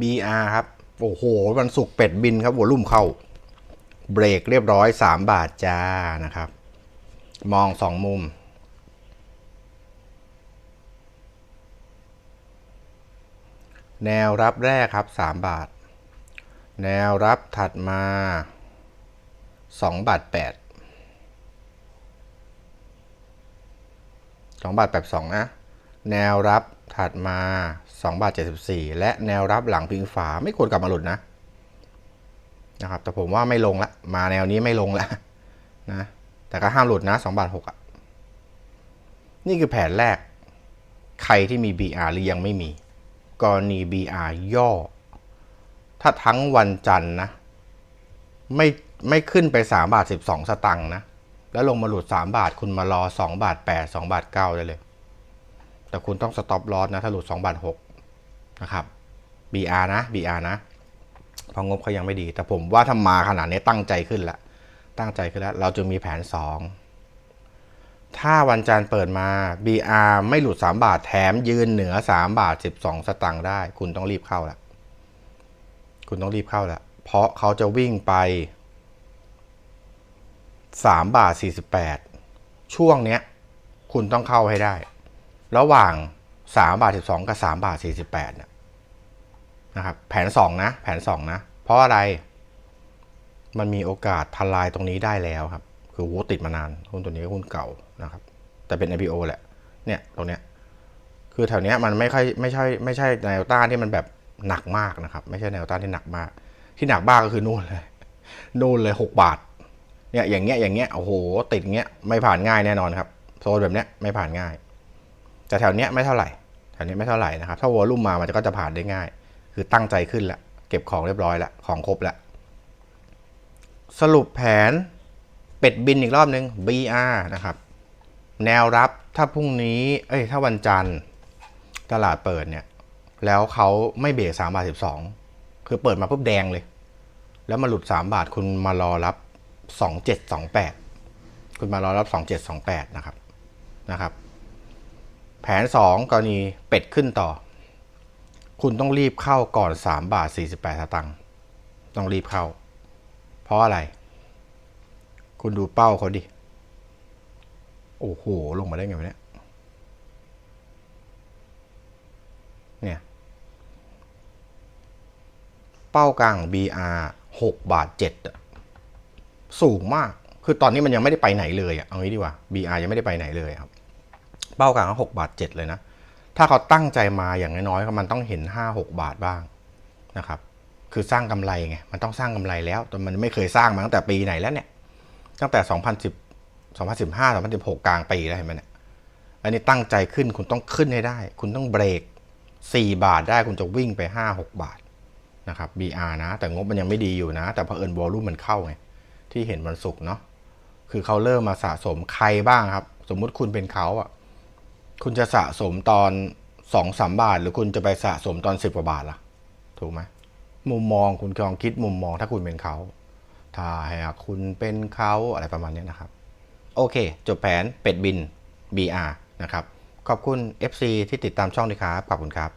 BR ครับ โอ้โห วันศุกร์เป็ดบินครับวอลุ่มเข้า เบรกเรียบร้อย 3 บาทจ้านะครับ มอง 2 มุม แนวรับแรกครับ 3 บาท แนวรับถัดมา 2 บาท 8 2 บาท 82 นะ แนวรับ ถัดมา2บาท74 และแนวรับหลังพิงฝาไม่ควรกลับมาหลุดนะนะครับแต่ผมว่าไม่ลงละมาแนวนี้ไม่ลงละนะแต่ก็ห้ามหลุดนะ2บาท6อะนี่คือแผนแรก ใครที่มี BR หรือยังไม่มี กรณี BR ย่อ ถ้าทั้งวันจันทร์นะ ไม่ไม่ขึ้นไป3บาท12 สตังค์นะ แล้วลงมาหลุด 3 บาทคุณมารอ 2 บาท 8 2 บาท 9 ได้เลย แต่คุณต้องสต็อปลอสนะถ้าหลุด2บาท6นะครับ BR นะ BR นะพราะงบเขายังไม่ดี แต่ผมว่าถ้ามาขนาดนี้ตั้งใจขึ้นละตั้งใจขึ้นแล้ว เราจะมีแผน 2 ถ้าวันจันทร์เปิดมา BR ไม่หลุด 3 บาทแถมยืนเหนือ 3 บาท 12 สตังค์ได้ คุณต้องรีบเข้าละคุณต้องรีบเข้าละเพราะเขาจะวิ่งไป 3 บาท 48 ช่วงเนี้ย คุณต้องเข้าให้ได้ ระหว่าง3บาท12 กับ3บาท48เนี่ยนะครับแผน 2 นะ แผน 2 นะ เพราะอะไร มันมีโอกาสทลายตรงนี้ได้แล้วครับ คือวูติดมานานหุ้นตัวนี้ก็หุ้นเก่านะครับ แต่เป็น IPO แหละ เนี่ยตรงเนี้ยคือแถวเนี้ยมันไม่ค่อยไม่ใช่ไม่ใช่แนวต้านที่มันแบบหนักมากนะครับ ไม่ใช่แนวต้านที่หนักมาก ที่หนักมากก็คือนู่นเลยนู่นเลยหกบาทเนี่ยอย่างเงี้ยอย่างเงี้ยโอ้โหติดเงี้ยไม่ผ่านง่ายแน่นอนครับโซนแบบเนี้ยไม่ผ่านง่าย แต่แถวเนี้ยไม่เท่าไหร่แถวนี้ไม่เท่าไหร่นะครับ ถ้าวอลุ่มมามันก็จะผ่านได้ง่าย คือตั้งใจขึ้นละเก็บของเรียบร้อยละของครบละสรุปแผนเป็ดบินอีกรอบนึง BR นะครับ แนวรับถ้าพรุ่งนี้ เอ้ย ถ้าวันจันทร์ตลาดเปิดเนี่ย แล้วเขาไม่เบรกสามบาทสิบสองคือเปิดมาปุ๊บแดงเลย แล้วมาหลุดสามบาทคุณมารอรับสองเจ็ดสองแปดคุณมารอรับสองเจ็ดสองแปดนะครับนะครับ แผนสองกรณีเป็ดขึ้นต่อ คุณต้องรีบเข้าก่อนสามบาทสี่สิบแปดตังค์ต้องรีบเข้า เพราะอะไร คุณดูเป้าเขาดิ โอ้โห ลงมาได้ไงวะเนี่ยเนี่ย เป้ากลาง BR 6 บาท7อะสูงมาก คือตอนนี้มันยังไม่ได้ไปไหนเลยอะเอางี้ดีกว่า BR ยังไม่ได้ไปไหนเลยครับ เป้ากลางก็6บาท7เลยนะ ถ้าเขาตั้งใจมาอย่างน้อยๆก็มันต้องเห็น5 6บาทบ้างนะครับ คือสร้างกำไรไง มันต้องสร้างกำไรแล้ว แต่มันไม่เคยสร้างมาตั้งแต่ปีไหนแล้วเนี่ย ตั้งแต่2010 2015 2016กกลางปีแล้วเห็นไหมเนี่ย อันนี้ตั้งใจขึ้นคุณต้องขึ้นให้ได้ คุณต้องเบรก4บาทได้คุณจะวิ่งไป5 6บาทนะครับ BR นะ แต่งบมันยังไม่ดีอยู่นะ แต่เผอิญวอลุ่มมันเข้าไง ที่เห็นวันศุกร์เนาะ คือเขาเริ่มมาสะสมใครบ้างครับ สมมุติคุณเป็นเขาอะ คุณจะสะสมตอนสองสามบาท หรือคุณจะไปสะสมตอนสิบกว่าบาทล่ะ ถูกไหมมุมมองคุณลองคิดมุมมองถ้าคุณเป็นเขา ถ้าหากคุณเป็นเขาอะไรประมาณนี้นะครับ โอเค จบแผนเป็ดบิน BR นะครับ ขอบคุณ FC ที่ติดตามช่องด้วยครับ ขอบคุณครับ